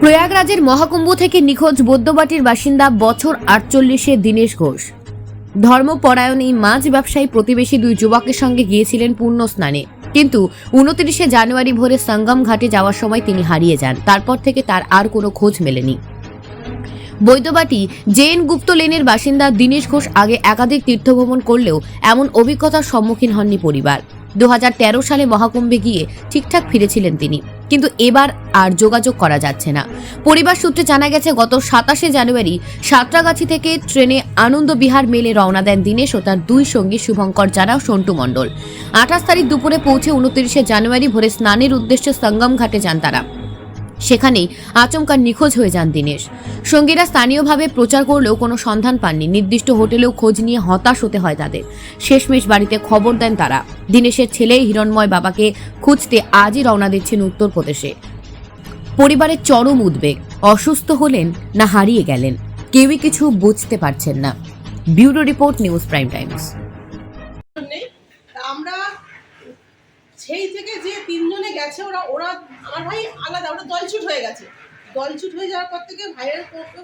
প্রয়াগরাজের মহাকুম্ভ থেকে নিখোঁজ বৌদ্ধবাটির বাসিন্দা বছর আটচল্লিশে দীনেশ ঘোষ। ধর্মপরায়ণ এই মাছ ব্যবসায়ী প্রতিবেশী দুই যুবকের সঙ্গে গিয়েছিলেন পূর্ণ স্নানে। কিন্তু উনত্রিশে জানুয়ারি ভোরে সঙ্গম ঘাটে যাওয়ার সময় তিনি হারিয়ে যান। তারপর থেকে তার আর কোনো খোঁজ মেলেনি। বৈদ্যবাটি জেন গুপ্ত লেনের বাসিন্দা দীনেশ ঘোষ আগে একাধিক তীর্থভ্রমণ করলেও এমন অভিজ্ঞতার সম্মুখীন হননি পরিবার। দু হাজার তেরো সালে মহাকুম্ভে গিয়ে ঠিকঠাক ফিরেছিলেন তিনি। কিন্তু এবার আর যোগাযোগ করা যাচ্ছে না। পরিবার সূত্রে জানা গেছে, গত সাতাশে জানুয়ারি সাঁতরাগাছি থেকে ট্রেনে আনন্দ বিহার মেলে রওনা দেন দীনেশ ও তার দুই সঙ্গী শুভঙ্কর ও সন্টু মণ্ডল। আঠাশ তারিখ দুপুরে পৌঁছে উনত্রিশে জানুয়ারি ভোরে স্নানের উদ্দেশ্যে সঙ্গম ঘাটে যান তারা। সেখানেই আচমকা নিখোঁজ হয়ে যান দীনেশ। সঙ্গীরা স্থানীয়ভাবে প্রচার করলেও কোনো সন্ধান পাননি। নির্দিষ্ট হোটেলেও খোঁজ নিয়ে হতাশ হতে হয় তাদের। শেষমেশ বাড়িতে খবর দেন তারা। দীনেশের ছেলে হিরণময় বাবাকে খুঁজতে আজই রওনা দিচ্ছেন উত্তরপ্রদেশে। পরিবারের চরম উদ্বেগ। অসুস্থ হলেন না হারিয়ে গেলেন। কেউই কিছু বুঝতে পারছেন না। Bureau report News Prime Times. সেই থেকে যে তিনজনে গেছে ওরা ওরা আমার ভাই আলাদা ওরা দলছুট হয়ে গেছে। দলছুট হয়ে যাওয়ার পর থেকে ভাইয়ের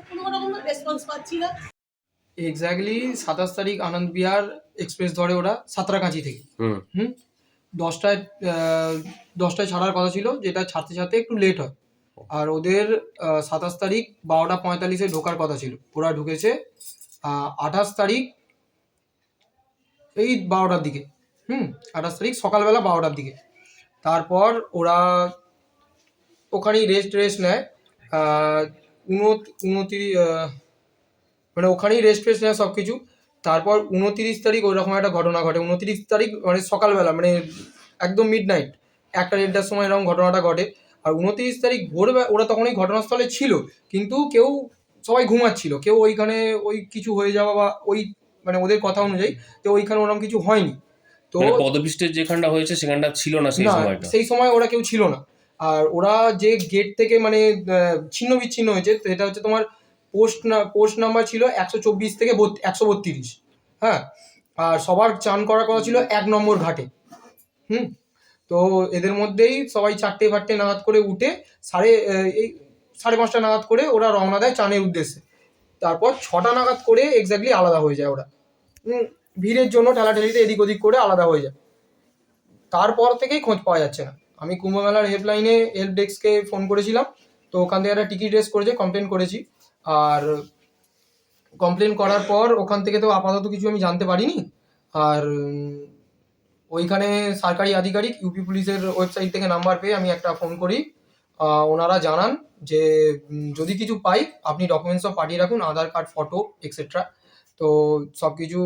কোনো রকম রেসপন্স পাচ্ছি না। এক্স্যাক্টলি সাতাশ তারিখ আনন্দ বিহার এক্সপ্রেস ধরে ওরা সাঁতরাগাছি থেকে। হুম। হুম? দশটায় দশটায় ছাড়ার কথা ছিল যেটা ছাড়তে ছাড়তে একটু লেট হয়। আর ওদের সাতাশ তারিখ বারোটা পঁয়তাল্লিশে ঢোকার কথা ছিল। ওরা ঢুকেছে আঠাশ তারিখ এই বারোটার দিকে। হুম, আঠাশ তারিখ সকালবেলা বারোটার দিকে। তারপর ওরা ওখানেই রেস্ট রেস্ট নেয়। উনত্রিশ মানে ওখানেই রেস্ট ফেস্ট নেয় সব কিছু তারপর উনতিরিশ তারিখ ওইরকম একটা ঘটনা ঘটে। উনতিরিশ তারিখ মানে সকালবেলা মানে একদম মিড নাইট একটা দেড়টার সময় এরকম ঘটনাটা ঘটে। আর উনতিরিশ তারিখ ভোরবেলা, ওরা তখন ওই ঘটনাস্থলে ছিল, কিন্তু কেউ সবাই ঘুমাচ্ছিল। কেউ ওইখানে ওই কিছু হয়ে যাওয়া বা ওই মানে ওদের কথা অনুযায়ী তো ওইখানে ওরকম কিছু হয়নি। তো মানে পদপিষ্টের যেখানটা হয়েছে সেখানটা ছিল না সেই সময়টা? সেই সময় ওরা কেউ ছিল না। আর ওরা যে গেট থেকে মানে ছিন্ন বিচ্ছিন্ন হয়েছে সেটা হচ্ছে তোমার পোস্ট না পোস্ট নাম্বার ছিল একশো চব্বিশ থেকে একশো বত্রিশ। হ্যাঁ? আর সবার চান করার কথা ছিল এক নম্বর ঘাটে। হুম? তো এদের মধ্যেই সবাই চারটে ফারটে নাগাদ করে উঠে সাড়ে এই সাড়ে পাঁচটা নাগাদ করে ওরা রওনা দেয় চানের উদ্দেশ্যে। তারপর ছটা নাগাদ করে এক্স্যাক্টলি আলাদা হয়ে যায় ওরা। হুম, ভিড়ের জন্য ঠেলাঠেলিতে এদিক ওদিক করে আলাদা হয়ে যায়। তারপর থেকেই খোঁজ পাওয়া যাচ্ছে না। আমি কুম্ভমেলার হেল্পলাইনে হেল্প ডেস্ককে ফোন করেছিলাম। তো ওখান থেকে একটা টিকিট রেস করেছে কমপ্লেন করেছি। আর কমপ্লেন করার পর ওখান থেকে তো আপাতত কিছু আমি জানতে পারিনি। আর ওইখানে সরকারি আধিকারিক ইউপি পুলিশের ওয়েবসাইট থেকে নাম্বার পেয়ে আমি একটা ফোন করি। ওনারা জানান যে যদি কিছু পাই, আপনি ডকুমেন্টস সব পাঠিয়ে রাখুন, আধার কার্ড ফটো এক্সেট্রা তো সব কিছু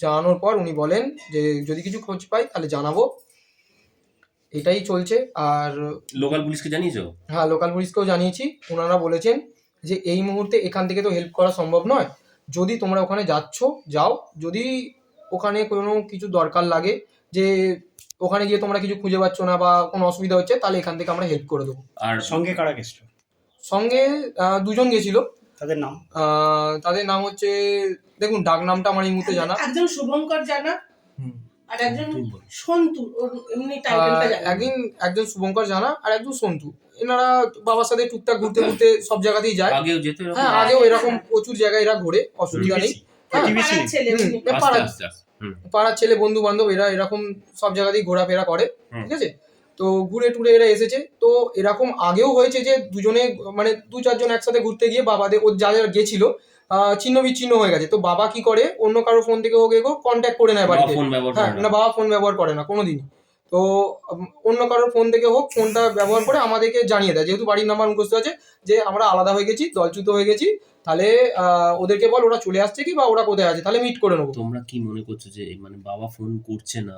জানানোর পর উনি বলেন যে যদি কিছু খোঁজ পাই তাহলে জানাব। এটাই চলছে আর লোকাল পুলিশকে জানিয়েছো? হ্যাঁ লোকাল পুলিশকেও জানিয়েছি। ওনারা বলেছেন যে এই মুহূর্তে এখান থেকে তো হেল্প করা সম্ভব নয়। যদি তোমরা ওখানে যাচ্ছ যাও। যদি ওখানে কোনো কিছু দরকার লাগে যে ওখানে গিয়ে তোমরা কিছু খুঁজে পাচ্ছ না বা কোনো অসুবিধা হচ্ছে তাহলে এখান থেকে আমরা হেল্প করে দেবো। আর সঙ্গে কারা গেছিল? সঙ্গে আহ, দুজন গেছিল। তাদের নাম? আহ, তাদের নাম হচ্ছে দেখুন ডাক নামটা আমার এই মুহূর্তে জানা। একজন শুভঙ্কর জানা আর একজন সন্তু এমনি টাইটেলটা জানা। একদিন একজন শুভঙ্কর জানা আর একজন সন্তু। এনারা বাবার সাথে টুকটাক ঘুরতে ঘুরতে সব জায়গাতেই যায়। আগেও যেত এরকম? হ্যাঁ আগেও এরকম প্রচুর জায়গায় এরা ঘোরে অসুবিধা নেই। হ্যাঁ, পাড়ার ছেলে বন্ধু বান্ধব এরা এরকম সব জায়গাতেই ঘোরাফেরা করে ঠিক আছে? তো ঘুরে টুরে এরা এসেছে। তো এরকম আগেও হয়েছে যে দুজনে মানে দু চারজন একসাথে ঘুরতে গিয়ে বাবাদের ও যা যা গেছিল ছিন্ন বিচ্ছিন্ন হয়ে গেছে। তো বাবা কি করে? অন্য কারও ফোন থেকে হোক এগো কন্ট্যাক্ট করে নেয় বাড়িতে। হ্যাঁ না। বাবা ফোন ব্যবহার করে না কোনোদিনই। তো অন্য কারোর ফোন থেকে হোক ফোনটা ব্যবহার করে আমাদেরকে জানিয়ে দেয়। যেহেতু বাড়ির নাম্বার মুখস্থ আছে যে আমরা আলাদা হয়ে গেছি দলচ্যুত হয়ে গেছি তাহলে আহ, ওদেরকে বল ওরা চলে আসছে কি বা ওরা কোথায় আছে? তাহলে মিট করে নেব। তোমরা কি মনে করছ যে মানে বাবা ফোন করছে না?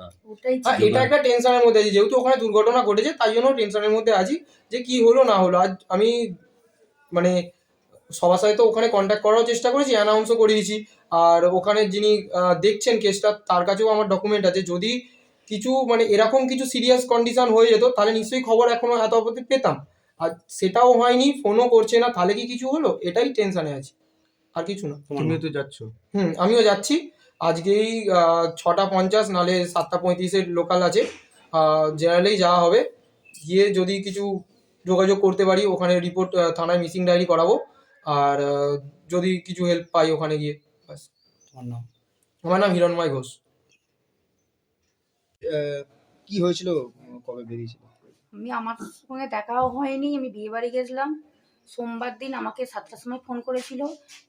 হ্যাঁ এটা একটা টেনশনের মধ্যে আছি। যেহেতু ওখানে দুর্ঘটনা ঘটেছে তাই জন্য টেনশনের মধ্যে আছি যে কি হলো না হলো? আজ আমি মানে সবার সাথে তো ওখানে কন্ট্যাক্ট করার চেষ্টা করেছি অ্যানাউন্সও করিয়েছি। আর ওখানে যিনি দেখছেন কেসটা তার কাছেও আমার ডকুমেন্ট আছে। যদি কিছু মানে এরকম কিছু সিরিয়াস কন্ডিশন হয়ে যেত তাহলে নিশ্চয়ই খবর এখনও এত অবধি পেতাম। আর সেটাও হয়নি ফোনও করছে না তাহলে কি কিছু হলো? এটাই টেনশনে আছি। আর কিছু না। তুমিও তো যাচ্ছ। হুম আমিও যাচ্ছি। আজকেই ছটা পঞ্চাশ নালে সাতটা পঁয়ত্রিশের লোকাল আছে। জেনারেলেই যাওয়া হবে। গিয়ে যদি কিছু যোগাযোগ করতে পারি ওখানে রিপোর্ট থানায় মিসিং ডায়েরি করাবো। আর যদি কিছু হেল্প পাই ওখানে গিয়ে ব্যাস। তোমার নাম? আমার নাম হিরণময় ঘোষ। কি হয়েছিল কবে বেরিয়েছিল? আমি আমার সঙ্গে দেখাও হয়নি আমি বিয়ে বাড়ি গেছিলাম। সোমবার দিন আমাকে সাতটার সময় ফোন করেছিল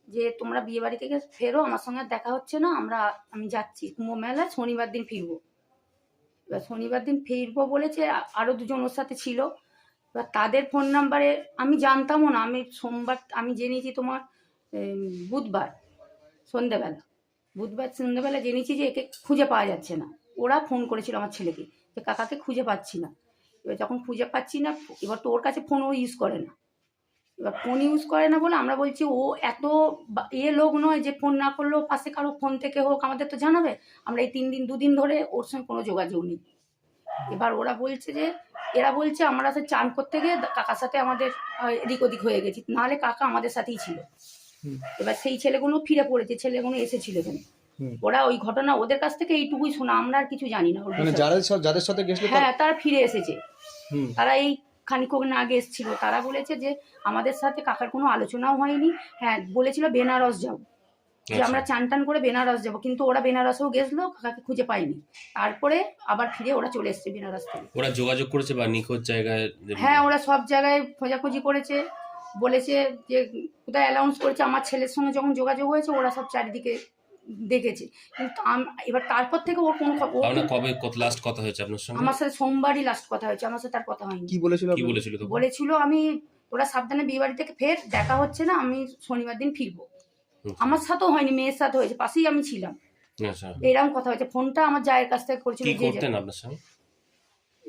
যে তোমরা বিয়ে বাড়ি থেকে ফেরো আমার সঙ্গে আর দেখা হচ্ছে না আমরা আমি যাচ্ছি। কুম্ভ মেলা শনিবার দিন ফিরবো। এবার শনিবার দিন ফিরবো বলেছে আ- আরও দুজন ওর সাথে ছিল। এবার তাদের ফোন নাম্বারে আমি জানতামও না, আমি সোমবার, আমি জেনেছি তোমার বুধবার, সন্ধেবেলা। বুধবার, সন্ধেবেলা জেনেছি যে একে খুঁজে পাওয়া যাচ্ছে না। ওরা ফোন করেছিল আমার ছেলেকে যে, কাকাকে খুঁজে পাচ্ছি না। এবার যখন খুঁজে পাচ্ছি না, এবার তো ওর কাছে ফোন ও ইউজ করে না। এবার ফোন ইউজ করে না বলে আমরা বলছি, ও এত এ লোক নয় যে ফোন না করলেও পাশে কারও ফোন থেকে হোক, আমাদের তো জানাবে। আমরা এই তিন দিন, দুদিন ধরে ওর সঙ্গে কোনো যোগাযোগ নেই। এবার ওরা বলছে যে এরা বলছে আমরা সে চান করতে গিয়ে কাকার সাথে আমাদের এদিক ওদিক হয়ে গেছি। নাহলে কাকা আমাদের সাথেই ছিল। এবার সেই ছেলেগুলো ফিরে পড়েছে ছেলেগুলো এসেছিল এখানে। ওরা ওই ঘটনা ওদের কাছ থেকে এইটুকুই শোনা আমরা আর কিছু জানি না মানে। যাদের সাথে যাদের সাথে গেছিল হ্যাঁ তারা ফিরে এসেছে। তারা এই খানিক্ষণ আগে এসেছিল। তারা বলেছে যে আমাদের সাথে কাকার কোনো আলোচনাও হয়নি। হ্যাঁ বলেছিল বেনারস যাও। যে আচ্ছা। আমরা চান টান করে বেনারস যাব। কিন্তু ওরা বেনারসেও গেছিল কাকাকে খুঁজে পায়নি। তারপরে আবার ফিরে ওরা চলে এসছে বেনারস থেকে। ওরা যোগাযোগ করেছে বা নিখোঁজ জায়গায় হ্যাঁ ওরা সব জায়গায় খোঁজাখুঁজি করেছে। বলেছে যে কোথায় অ্যালাউন্স করেছে আমার ছেলের সঙ্গে যখন যোগাযোগ হয়েছে ওরা সব চারিদিকে দেখেছে। কিন্তু এবার তারপর থেকে ওর কোনো খবর- আপনার কবে কত লাস্ট কথা হয়েছে আপনার সঙ্গে? আমার সাথে সোমবারই লাস্ট কথা হয়েছে আমার সাথে আর কথা হয়নি। কি বলেছিল কি বলেছিল বলেছিল আমি ওরা সাবধানে বিয়ে বাড়ি থেকে ফের দেখা হচ্ছে না আমি শনিবার দিন ফিরবো। আমার সাথেও হয়নি মেয়ের সাথে হয়েছে পাশেই আমি ছিলাম। আচ্ছা। এরকম কথা হয়েছে ফোনটা আমার জায়ের কাছ থেকে করেছিল যে করতেন আপনার সঙ্গে?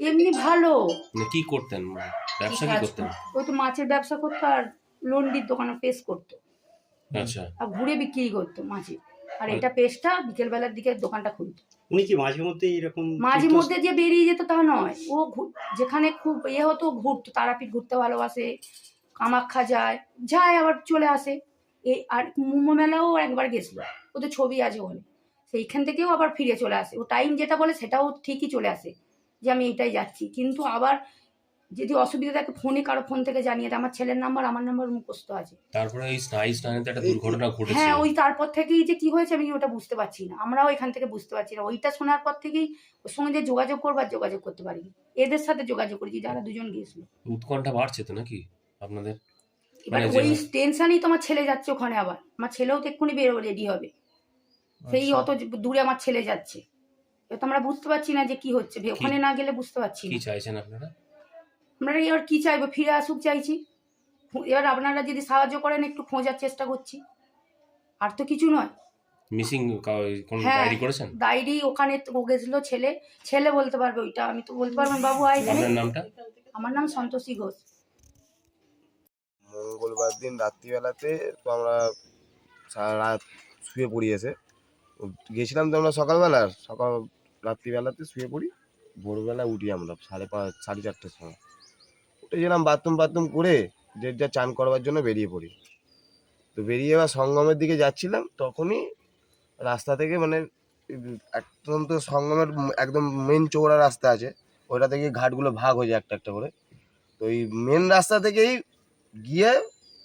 এমনি ভালো। মানে কি করতেন? মানে ব্যবসা কি করতেন? ওই তো মাছের ব্যবসা করতো আর লন্ডির দোকানে পেস করতো। আচ্ছা। আর ঘুরে বিক্রি করতো মাঝে আর মানে- এটা পেস্টটা বিকেলবেলার দিকে দোকানটা খুলতো। উনি কি মাঝে মধ্যে এরকম মাঝে মধ্যে যে বেরিয়ে যেত তা নয়। ও যেখানে খুব ইয়ে হতো ঘুরতো তারাপীঠ ঘুরতে ভালোবাসে কামাখ্যা যায় যায় আবার চলে আসে। এই আর মোমো মেলাও একবার গেছিল। ও তো ছবি আছে ওখানে। সেইখান থেকেও আবার ফিরে চলে আসে। ও টাইম যেটা বলে সেটাও ঠিকই চলে আসে যে আমি এইটাই যাচ্ছি। কিন্তু আবার যদি অসুবিধা থাকে ফোনে কারও ফোন থেকে জানিয়ে দেয় আমার ছেলের নাম্বার আমার নাম্বার মুখস্থ আছে। তারপরে এই স্নায়ু একটা দুর্ঘটনা ঘটেছে। হ্যাঁ ওই তারপর থেকেই যে কি হয়েছে আমি ওটা বুঝতে পারছি না। আমরাও এখান থেকে বুঝতে পারছি না। ওইটা শোনার পর থেকেই ওর সঙ্গে যে যোগাযোগ করবার যোগাযোগ করতে পারিনি। এদের সাথে যোগাযোগ করেছি যারা দুজন গিয়েছিল। উৎকণ্ঠা বাড়ছে তো নাকি আপনাদের? এবার মানে ওই টেনশনই তো আমার ছেলে যাচ্ছে ওখানে আবার। আমার ছেলেও তো এক্ষুনি বেরোবে রেডি হবে। সেই আচ্ছা। অত দূরে আমার ছেলে যাচ্ছে। তো আমরা বুঝতে পারছি না যে কি হচ্ছে। ওখানে না গেলে বুঝতে পারছি কি চাইছেন আপনারা? আমরা এবার কি চাইব? ফিরে আসুক চাইছি। এবার আপনারা যদি সাহায্য করেন একটু খোঁজার চেষ্টা করছি। আর তো কিছু নয়। মিসিং কোন হ্যাঁ। ডায়েরি করেছেন? ডায়েরি ওখানে তো ও গেছিল ছেলে। ছেলে বলতে পারবে ওইটা। আমি তো বলতে পারব বাবু আয় নামটা? আমার নাম সন্তোষী ঘোষ। মঙ্গলবার দিন রাত্রিবেলাতে তো আমরা সারা রাত শুয়ে পড়ি এসে। গেছিলাম তো আমরা সকালবেলা, সকাল রাত্রিবেলাতে শুয়ে পড়ি। ভোরবেলা উঠি আমরা সাড়ে পাঁচ সাড়ে চারটের সময়। উঠে গেলাম বাথরুম বাথরুম করে যে যা চান করবার জন্য বেরিয়ে পড়ি। তো বেরিয়ে এবার সঙ্গমের দিকে যাচ্ছিলাম, তখনই রাস্তা থেকে মানে একদম তো সঙ্গমের একদম মেন চৌড়া রাস্তা আছে। ওইটা থেকে ঘাটগুলো ভাগ হয়ে যায় একটা একটা করে। তো এই মেন রাস্তা থেকেই গিয়ে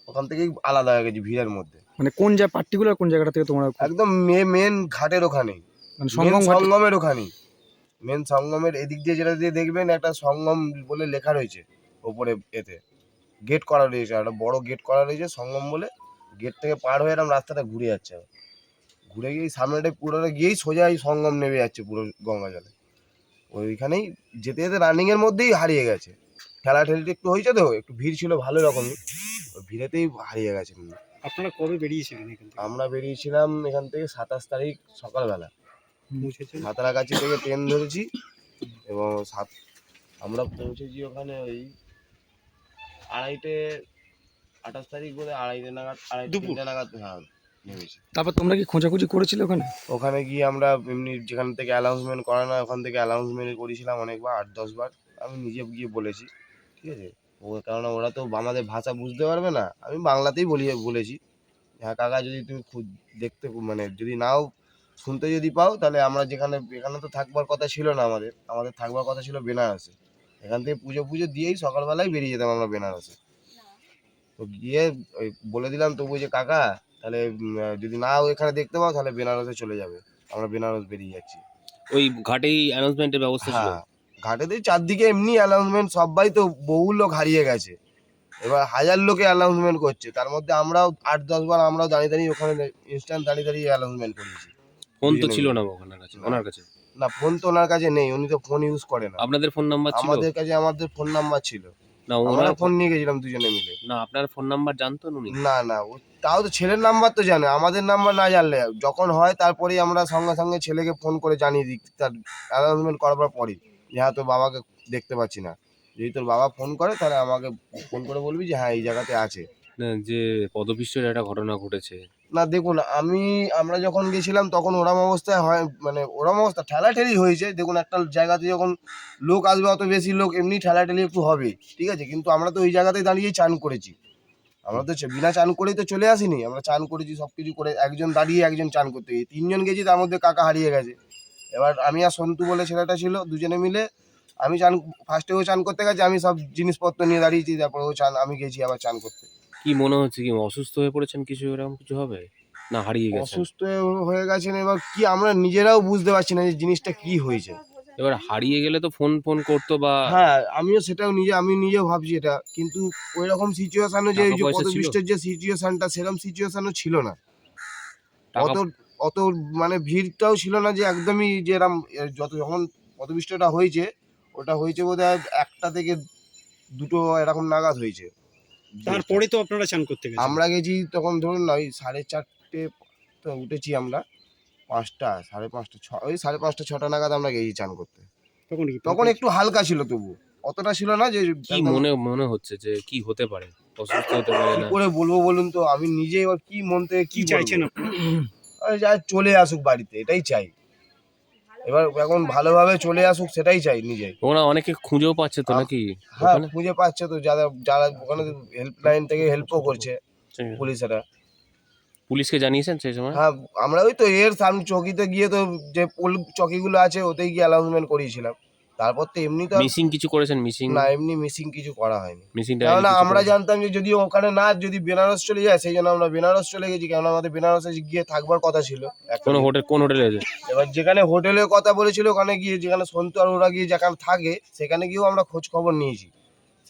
ওখান থেকেই আলাদা হয়ে গেছি ভিড়ের মধ্যে। মানে কোন যা পার্টিকুলার কোন জায়গাটা থেকে তোমরা একদম মেন ঘাটের ওখানেই। মানে সঙ্গম সঙ্গমের ওখানেই। মেন সঙ্গমের এদিক দিয়ে যেটা দিয়ে দেখবেন একটা সঙ্গম বলে লেখা রয়েছে ওপরে এতে। গেট করা রয়েছে একটা বড় গেট করা রয়েছে সঙ্গম বলে। গেট থেকে পার হয়ে এরকম রাস্তাটা ঘুরে যাচ্ছে ঘুরে গিয়ে সামনেটা পুরোটা গিয়েই সোজা এই সঙ্গম নেমে যাচ্ছে পুরো গঙ্গা জলে। ওইখানেই যেতে যেতে রানিংয়ের মধ্যেই হারিয়ে গেছে। ঠেলাঠেলিটা একটু হয়েছে তো একটু ভিড় ছিল ভালো রকমই ভিড়েতেই হারিয়ে গেছে। আপনারা কবে বেরিয়েছিলেন এখান থেকে? আমরা বেরিয়েছিলাম এখান থেকে সাতাশ তারিখ সকালবেলা। সাঁতরাগাছি থেকে ট্রেন ধরেছি এবং সাত আমরা পৌঁছেছি ওখানে ওই আড়াইটে আঠাশ তারিখ বলে আড়াইটে নাগাদ আড়াই দুপুর? তিনটে নাগাদ হ্যাঁ নেমেছি। তারপর তোমরা কি খোঁজাখুঁজি করেছিলে ওখানে? ওখানে গিয়ে আমরা এমনি যেখান থেকে অ্যানাউন্সমেন্ট করানো ওখান থেকে অ্যানাউন্সমেন্ট করেছিলাম অনেকবার আট দশবার আমি নিজে গিয়ে বলেছি। ঠিক আছে? ও কারণ ওরা তো আমাদের ভাষা বুঝতে পারবে না। আমি বাংলাতেই বলি বলেছি। হ্যাঁ কাকা যদি তুমি খুব দেখতে মানে যদি নাও শুনতে যদি পাও তাহলে আমরা যেখানে এখানে তো থাকবার কথা ছিল না আমাদের। আমাদের থাকবার কথা ছিল বেনারসে। এখান থেকে পুজো পুজো দিয়েই সকালবেলায় বেরিয়ে যেতাম আমরা বেনারসে। তো গিয়ে ওই বলে দিলাম তবু যে কাকা তাহলে যদি না এখানে দেখতে পাও তাহলে বেনারসে চলে যাবে। আমরা বেনারস বেরিয়ে যাচ্ছি। ওই ঘাটেই অ্যানাউন্সমেন্টের ব্যবস্থা ছিল? হ্যাঁ। ঘাটেতে চারদিকে এমনি অ্যানাউন্সমেন্ট সবাই তো বহু লোক হারিয়ে গেছে। এবার হাজার লোকে অ্যানাউন্সমেন্ট করছে। তার মধ্যে আমরাও আট দশ বার আমরাও দাঁড়িয়ে দাঁড়িয়ে ওখানে ইনস্ট্যান্ট দাঁড়িয়ে দাঁড়িয়ে অ্যানাউন্সমেন্ট করেছি। ফোন তো ছিল না ওনার কাছে ওনার কাছে? না ফোন তো ওনার কাছে নেই উনি তো ফোন ইউজ করে না। আপনাদের ফোন নাম্বার ছিল? আমাদের কাছে আমাদের ফোন নাম্বার ছিল। না ওনার ফোন নিয়ে গেছিলাম দুজনে মিলে। না আপনার ফোন নাম্বার জানতো উনি? না না ও তাও তো ছেলের নাম্বার তো জানে আমাদের নাম্বার না জানলে যখন হয় তারপরেই আমরা সঙ্গে সঙ্গে ছেলেকে ফোন করে জানিয়ে দিই তার অ্যানাউন্সমেন্ট করার পরই। যে হ্যাঁ তোর বাবাকে দেখতে পাচ্ছি না। যদি তোর বাবা ফোন করে তাহলে আমাকে ফোন করে বলবি যে হ্যাঁ এই জায়গাতে আছে। যে পদপিষ্টের একটা ঘটনা ঘটেছে। না দেখুন আমি আমরা যখন গেছিলাম তখন ওরম অবস্থায় হয় মানে ওরম অবস্থা ঠেলাঠেলি হয়েছে। দেখুন একটা জায়গাতে যখন লোক আসবে অত বেশি লোক এমনি ঠেলাঠেলি একটু হবে ঠিক আছে? কিন্তু আমরা তো ওই জায়গাতেই দাঁড়িয়েই চান করেছি। আমরা তো বিনা চান করেই তো চলে আসিনি। আমরা চান করেছি সব কিছু করে একজন দাঁড়িয়ে একজন চান করতে গিয়ে। তিনজন গেছি তার মধ্যে কাকা হারিয়ে গেছে। এবার আমি আর সন্তু বলে ছেলেটা ছিল দুজনে মিলে আমি চান ফার্স্টে ও চান করতে গেছে আমি সব জিনিসপত্র নিয়ে দাঁড়িয়েছি তারপর ও চান আমি গেছি আবার চান করতে। কি মনে হচ্ছে কি অসুস্থ হয়ে পড়েছেন কিছু এরকম কিছু হবে? না হারিয়ে গেছে অসুস্থ হয়ে গেছেন এবার কি আমরা নিজেরাও বুঝতে পারছি না যে জিনিসটা কি হয়েছে। এবার হারিয়ে গেলে তো ফোন ফোন করতো বা হ্যাঁ আমিও সেটাও নিজে আমি নিজেও ভাবছি এটা কিন্তু ওই রকম সিচুয়েশনও যে ওই যে টাকা পয়সা ছিল? যে সিচুয়েশনটা সেরকম সিচুয়েশনও ছিল না। টাকা অত অত মানে ভিড়টাও ছিল না যে একদমই যে এরম যত যখন পদপিষ্টটা হয়েছে ওটা হয়েছে বোধহয় একটা থেকে দুটো এরকম নাগাদ হয়েছে। তারপরে তো আপনারা চান করতে গেছেন। আমরা গেছি তখন ধরুন না ওই সাড়ে চারটে তো উঠেছি আমরা পাঁচটা সাড়ে পাঁচটা ছ ওই সাড়ে পাঁচটা ছটা নাগাদ আমরা গেছি চান করতে। তখন তখন একটু হালকা ছিল তবু অতটা ছিল না যে কি মনে মনে হচ্ছে যে কি হতে পারে? অসুস্থ হতে পারে না? করে বলব বলুন তো আমি নিজে এবার কি মন থেকে কি চাইছেন আপনি যা চলে আসুক বাড়িতে এটাই চাই। এবার এখন ভালোভাবে চলে আসুক সেটাই চাই নিজে। ওরা অনেকে খুঁজেও পাচ্ছে তো নাকি হ্যাঁ? খুঁজে পাচ্ছে তো যারা যারা ওখানে হেল্পলাইন থেকে হেল্পও করছে পুলিশেরা। পুলিশকে জানিয়েছেন সেই সময়? হ্যাঁ আমরা ওই তো এর সামনে চকিতে গিয়ে তো যে পোল চকিগুলো আছে ওতেই গিয়ে অ্যানাউন্সমেন্ট করিয়েছিলাম। তারপর তো এমনি তো মিসিং কিছু করেছেন? মিসিং না এমনি মিসিং কিছু করা হয়নি। মিসিং কেননা আমরা জানতাম যে যদি ওখানে না যদি বেনারস চলে যায় সেই জন্য আমরা বেনারস চলে গেছি কেননা আমাদের বেনারসে গিয়ে থাকবার কথা ছিল। কোন হোটেল কোন হোটেলে আছে? এবার যেখানে হোটেলের কথা বলেছিল ওখানে গিয়ে যেখানে সন্তু আর ওরা গিয়ে যেখানে থাকে সেখানে গিয়েও আমরা খোঁজ খবর নিয়েছি।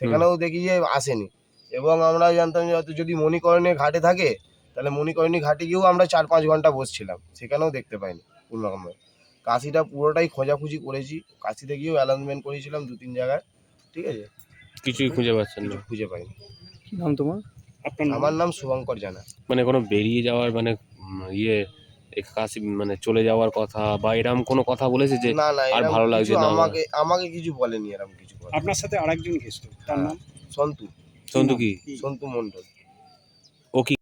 সেখানেও দেখি যে আসেনি। এবং আমরা জানতাম যে হয়তো যদি মণিকরণে ঘাটে থাকে তাহলে মণিকরণী ঘাটে গিয়েও আমরা চার পাঁচ ঘণ্টা বসছিলাম। সেখানেও দেখতে পাইনি কোনো রকমের কাশিটা পুরোটাই খোঁজাখুঁজি করেছি। কাশিতে গিয়েও অ্যানাউন্সমেন্ট করেছিলাম দু তিন জায়গায় ঠিক আছে? কিছুই খুঁজে পাচ্ছেন না। খুঁজে পাইনি। কি নাম তোমার? আমার নাম শুভঙ্কর জানা। মানে কোনো বেরিয়ে যাওয়ার মানে ইয়ে কাশি মানে চলে যাওয়ার কথা বা এরকম কোনো কথা বলেছে যে না না আর ভালো লাগছে না? আমাকে আমাকে কিছু বলেনি এরকম কিছু। আপনার সাথে আরেকজন গেছিল তার নাম? সন্তু। সন্তু কি? কি? সন্তু মন্ডল ও কি